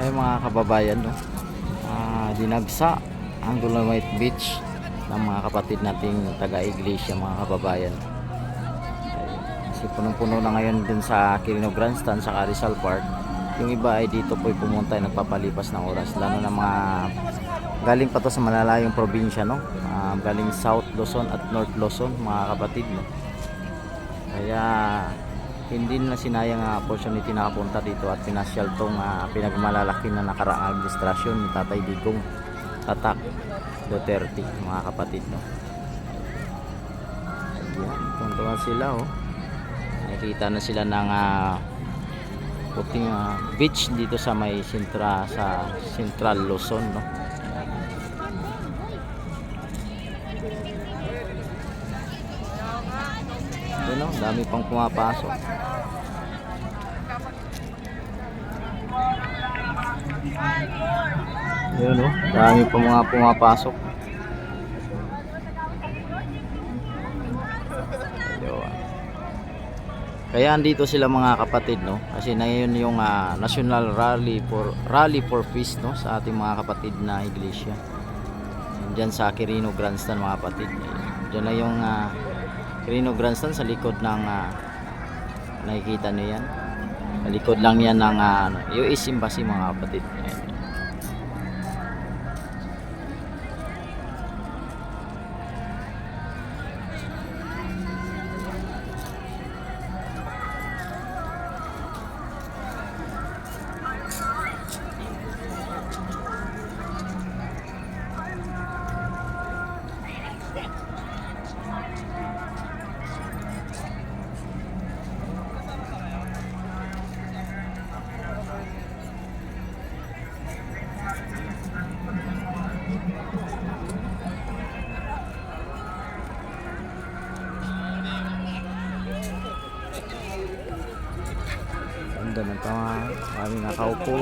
Ay mga kababayan, no? Ah, dinagsa ang Dolomite Beach ng mga kapatid nating taga-iglesia mga kababayan. Ay, kasi punong-puno na ngayon dun sa Quirino Grandstand sa Rizal Park. Yung iba ay dito po pumunta ay nagpapalipas ng oras. Lalo na mga galing pa to sa malalayong probinsya, no? Ah, galing South Luzon at North Luzon, mga kapatid, no? Kaya hindi na sinayang ang opportunity nakapunta dito at pinasyal tong ah, pinagmalalaki na nakaraang administrasyon ni Tatay Digong Tatak Duterte mga kapatid no. Ayan, tuntuan sila oh. Nakikita na sila ng ah, puting ah, beach dito sa may sintra sa Central Luzon no. Yun oh, dami pang pumapasok. Yun oh, dami pa mga pumapasok. Yun. Kaya andito sila mga kapatid no kasi na yun yung ah, National Rally for Rally for Peace no sa ating mga kapatid na iglesia. Diyan sa Quirino Grandstand mga kapatid. Diyan na yung ah, Quirino Grandstand sa likod ng ah, nakikita niyo yan. Sa likod lang yan ng ah, US Embassy mga kapatid. Ayan. Ganda ng tama. Marami nakaupo.